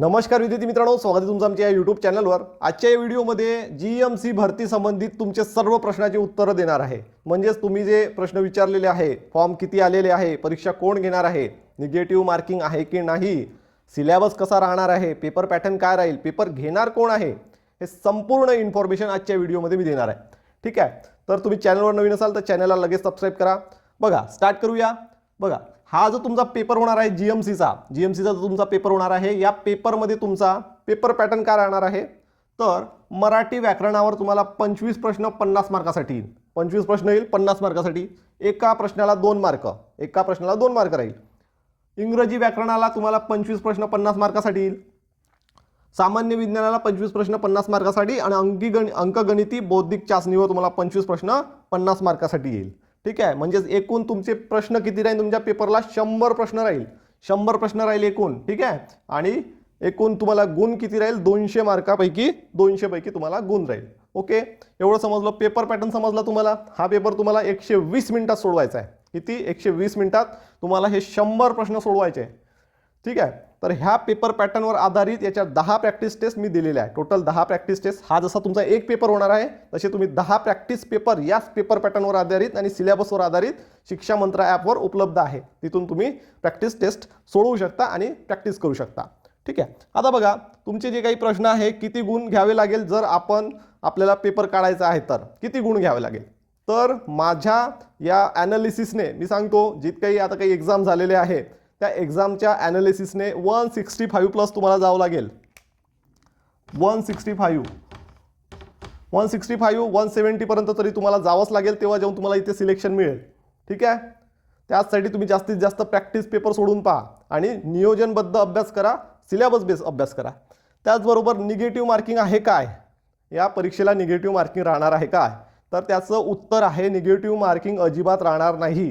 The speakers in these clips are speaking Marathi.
नमस्कार विद्यार्थी मित्रांनो स्वागत आहे तुमचं आमच्या या यूट्यूब चॅनलवर आजच्या या व्हिडिओमध्ये जी एम सी भरती संबंधित तुमचे सर्व प्रश्नाची उत्तरं देणार आहे. म्हणजेच तुम्ही जे प्रश्न विचारलेले आहे फॉर्म किती आलेले आहे परीक्षा कोण घेणार आहे निगेटिव्ह मार्किंग आहे की नाही सिलेबस कसा राहणार आहे पेपर पॅटर्न काय राहील पेपर घेणार कोण आहे हे संपूर्ण इन्फॉर्मेशन आजच्या व्हिडिओमध्ये मी देणार आहे. ठीक आहे? तर तुम्ही चॅनलवर नवीन असाल तर चॅनलला लगेच सबस्क्राईब करा. बघा स्टार्ट करूया. बघा हा जो तुमचा पेपर होणार आहे जी एम सीचा जी एम सीचा जो तुमचा पेपर होणार आहे या पेपरमध्ये तुमचा पेपर पॅटर्न काय राहणार आहे? तर मराठी व्याकरणावर तुम्हाला पंचवीस प्रश्न पन्नास मार्कासाठी येईल. पंचवीस प्रश्न येईल पन्नास मार्कासाठी. एका प्रश्नाला दोन मार्क. एका प्रश्नाला दोन मार्क राहील. इंग्रजी व्याकरणाला तुम्हाला पंचवीस प्रश्न पन्नास मार्कासाठी येईल. सामान्य विज्ञानाला पंचवीस प्रश्न पन्नास मार्कासाठी आणि अंकीगण अंकगणिती बौद्धिक चाचणीवर तुम्हाला पंचवीस प्रश्न पन्नास मार्कासाठी येईल. ठीक आहे? म्हणजेच एकूण तुमचे प्रश्न किती राहील? तुमच्या पेपरला शंभर प्रश्न राहील. शंभर प्रश्न राहील एकूण ठीक आहे? आणि एकूण तुम्हाला गुण किती राहील? दोनशे मार्कापैकी दोनशेपैकी तुम्हाला गुण राहील. ओके? एवढं समजलं? पेपर पॅटर्न समजला तुम्हाला? हा पेपर तुम्हाला एकशे वीस मिनिटात सोडवायचा आहे. किती? एकशे वीस मिनिटात तुम्हाला हे शंभर प्रश्न सोडवायचे आहे. ठीक आहे? तर ह्या पेपर पॅटर्नवर आधारित याच्या दहा प्रॅक्टिस टेस्ट मी दिलेल्या आहे टोटल दहा प्रॅक्टिस टेस्ट हा जसा तुमचा एक पेपर होणार आहे तसे तुम्ही दहा प्रॅक्टिस पेपर याच पेपर पॅटर्नवर आधारित आणि सिलेबसवर आधारित शिक्षा मंत्रा ॲपवर उपलब्ध आहे. तिथून तुम्ही प्रॅक्टिस टेस्ट सोडवू शकता आणि प्रॅक्टिस करू शकता. ठीक आहे? आता बघा तुमचे जे काही प्रश्न आहे किती गुण घ्यावे लागेल? जर आपण आपल्याला पेपर काढायचा आहे तर किती गुण घ्यावे लागेल? तर माझ्या या ॲनालिसिसने मी सांगतो जित काही आता काही एक्झाम झालेले आहे त्या एक्झामच्या ॲनालिसिसने वन सिक्स्टी फाईव्ह प्लस तुम्हाला जावं लागेल. One sixty five one sixty five one सेवन्टीपर्यंत तरी तुम्हाला जावंच लागेल तेव्हा जेव्हा तुम्हाला इथे सिलेक्शन मिळेल. ठीक आहे? त्याचसाठी तुम्ही जास्तीत जास्त प्रॅक्टिस पेपर सोडून पहा आणि नियोजनबद्ध अभ्यास करा सिलेबस बेस अभ्यास करा. त्याचबरोबर निगेटिव्ह मार्किंग आहे काय? या परीक्षेला निगेटिव्ह मार्किंग राहणार आहे काय? तर त्याचं उत्तर आहे निगेटिव्ह मार्किंग अजिबात राहणार नाही.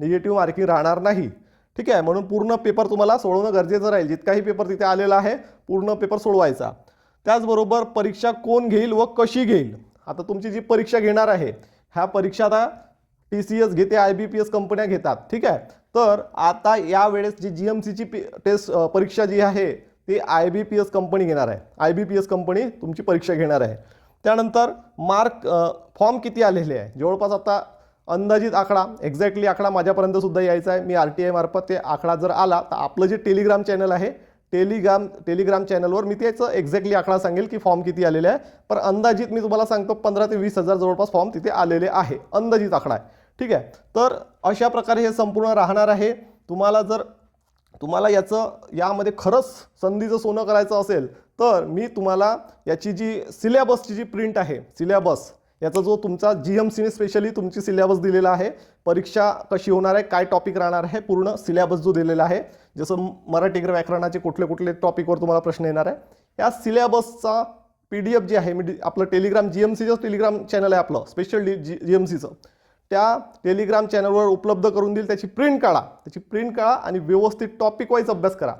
निगेटिव्ह मार्किंग राहणार नाही. ठीक आहे म्हणून पूर्ण पेपर तुम्हाला सोडवणं गरजेचं राहील. जितकाही पेपर तिथे आलेला आहे पूर्ण पेपर सोडवायचा. त्याचबरोबर परीक्षा कोण घेईल व कशी घेईल? आता तुमची जी परीक्षा घेणार आहे ह्या परीक्षा आता टी सी एस घेते आय बी पी एस कंपन्या घेतात. ठीक आहे? तर आता यावेळेस जी जी एम सीची पी टेस्ट परीक्षा जी आहे ती I B P S company घेणार आहे. I B P S company तुमची परीक्षा घेणार आहे. त्यानंतर मार्क फॉर्म किती आलेले आहे? जवळपास आता अंदाजित आकडा एक्झॅक्टली आकडा माझ्यापर्यंतसुद्धा यायचा आहे. मी आर टी आय मार्फत ते आकडा जर आला तर आपलं जे टेलिग्राम चॅनल आहे टेलिग्राम टेलिग्राम चॅनलवर मी त्याचं एक्झॅक्टली आकडा सांगेल की फॉर्म किती आलेले आहे. पर अंदाजित मी तुम्हाला सांगतो पंधरा ते वीस हजार जवळपास फॉर्म तिथे आलेले आहे. अंदाजित आकडा आहे. ठीक आहे? तर अशा प्रकारे हे संपूर्ण राहणार आहे. तुम्हाला जर तुम्हाला याचं यामध्ये खरंच संधीचं सोनं करायचं असेल तर मी तुम्हाला याची जी सिलेबसची जी प्रिंट आहे सिलेबस याचा जो तुमचा जी एम सीने स्पेशली तुमची सिलेबस दिलेला आहे परीक्षा कशी होणार आहे काय टॉपिक राहणार आहे पूर्ण सिलेबस जो दिलेला आहे जसं मराठी व्याकरणाचे कुठले कुठले टॉपिकवर तुम्हाला प्रश्न येणार आहे या सिलेबसचा पी डी एफ जे आहे मी आपलं टेलिग्राम जी एम सीचं टेलिग्राम चॅनल आहे आपलं special D G G M सीचं त्या टेलिग्राम चॅनलवर उपलब्ध करून देईल त्याची प्रिंट काढा त्याची प्रिंट काढा आणि व्यवस्थित टॉपिक वाईज अभ्यास करा.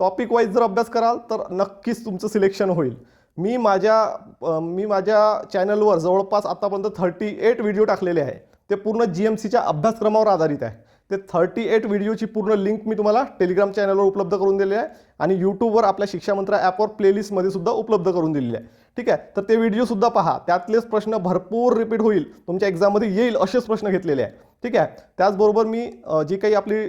टॉपिक वाईज जर अभ्यास कराल तर नक्कीच तुमचं सिलेक्शन होईल. मी माझ्या मी माझ्या चॅनलवर जवळपास आत्तापर्यंत थर्टी एट व्हिडिओ टाकलेले आहे. ते पूर्ण जी एम सीच्या अभ्यासक्रमावर आधारित आहे. ते थर्टी एट व्हिडिओची पूर्ण लिंक मी तुम्हाला टेलिग्राम चॅनलवर उपलब्ध करून दिलेली आहे आणि यूट्यूबवर आपल्या शिक्षामंत्र ॲपवर प्लेलिस्टमध्ये सुद्धा उपलब्ध करून दिलेली आहे. ठीक आहे? तर ते व्हिडिओसुद्धा पहा. त्यातलेच प्रश्न भरपूर रिपीट होईल. तुमच्या एक्झाममध्ये येईल असेच प्रश्न घेतलेले आहे. ठीक आहे? त्याचबरोबर मी जी काही आपली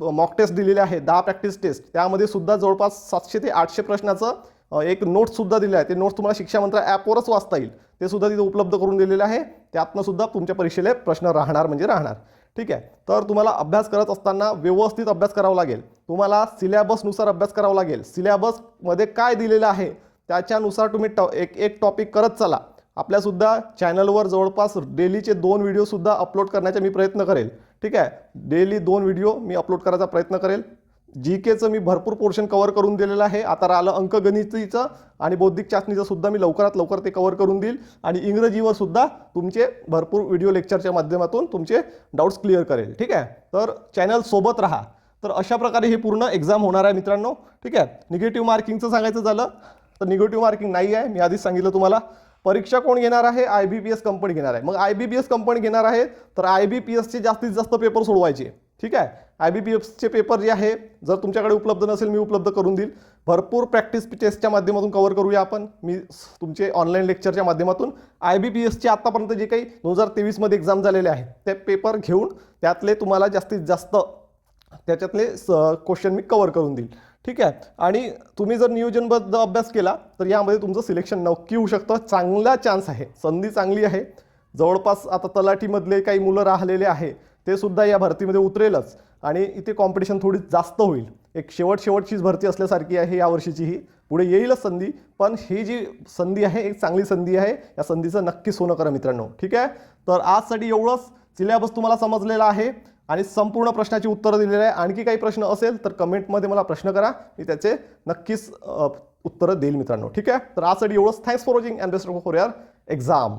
मॉक टेस्ट दिलेले आहे दहा प्रॅक्टिस टेस्ट त्यामध्ये सुद्धा जवळपास सातशे ते आठशे प्रश्नाचं एक नोट्ससुद्धा दिले आहे ते नोट्स तुम्हाला शिक्षा मंत्र ॲपवरच वाचता येईल. ते सुद्धा तिथे उपलब्ध करून दिलेलं आहे. त्यातनं सुद्धा तुमच्या परीक्षेला प्रश्न राहणार म्हणजे राहणार. ठीक आहे? तर तुम्हाला अभ्यास करत असताना व्यवस्थित अभ्यास करावा लागेल. तुम्हाला सिलेबसनुसार अभ्यास करावा लागेल. सिलेबसमध्ये काय दिलेलं आहे? त्याच्यानुसार तुम्ही टॉ एक एक टॉपिक करत चला. आपल्यासुद्धा चॅनलवर जवळपास डेलीचे दोन व्हिडिओसुद्धा अपलोड करण्याचा मी प्रयत्न करेल. ठीक आहे? डेली दोन व्हिडिओ मी अपलोड करायचा प्रयत्न करेल. जी केचं मी भरपूर पोर्शन कव्हर करून दिलेलं आहे. आता राहिलं अंकगणितीचं आणि बौद्धिक चाचणीचं सुद्धा मी लवकरात लवकर ते कव्हर करून देईल. आणि इंग्रजीवर सुद्धा तुमचे भरपूर व्हिडिओ लेक्चरच्या माध्यमातून तुमचे डाऊट्स क्लिअर करेल. ठीक आहे? तर चॅनल सोबत राहा. तर अशा प्रकारे ही पूर्ण एक्झाम होणार आहे मित्रांनो. ठीक आहे? निगेटिव्ह मार्किंगचं सांगायचं झालं तर निगेटिव्ह मार्किंग नाही आहे. मी आधीच सांगितलं तुम्हाला. परीक्षा कोण घेणार आहे? I B P S company घेणार आहे. मग I B P S company घेणार आहे तर आय बी पी एसचे जास्तीत जास्त पेपर सोडवायचे. ठीक आहे? आय बी पी एसचे पेपर जे आहे जर तुमच्याकडे उपलब्ध नसेल मी उपलब्ध करून देईल. भरपूर प्रॅक्टिस टेस्टच्या माध्यमातून कव्हर करूया आपण. मी तुमचे ऑनलाईन लेक्चरच्या माध्यमातून आय बी पी एसचे आत्तापर्यंत जे काही दोन हजार तेवीसमध्ये एक्झाम झालेले आहे ते पेपर घेऊन त्यातले तुम्हाला जास्तीत जास्त त्याच्यातले स क्वेश्चन मी कवर करून देईल. ठीक आहे? आणि तुम्ही जर नियोजनबद्ध अभ्यास केला तर यामध्ये तुमचं सिलेक्शन नक्की होऊ शकतं. चांगला चान्स आहे. संधी चांगली आहे. जवळपास आता तलाठीमधले काही मुलं राहिलेले आहे ते सुद्धा या भरतीमध्ये उतरेलच. आणि इथे कॉम्पिटिशन थोडी जास्त होईल. एक शेवट शेवटचीच भरती असल्यासारखी आहे या वर्षीची ही पुढे येईलच संधी पण ही जी संधी आहे एक चांगली संधी आहे या संधीचं नक्की सोनं करा मित्रांनो. ठीक आहे? तर आजसाठी एवढंच. सिलेबस तुम्हाला समजलेला आहे आणि संपूर्ण प्रश्नाची उत्तरं दिलेली आहे. आणखी काही प्रश्न असेल तर कमेंटमध्ये मला प्रश्न करा. मी त्याचे नक्कीच उत्तरं देईल मित्रांनो. ठीक आहे? तर आजसाठी एवढंच. Thanks for watching and best for your exam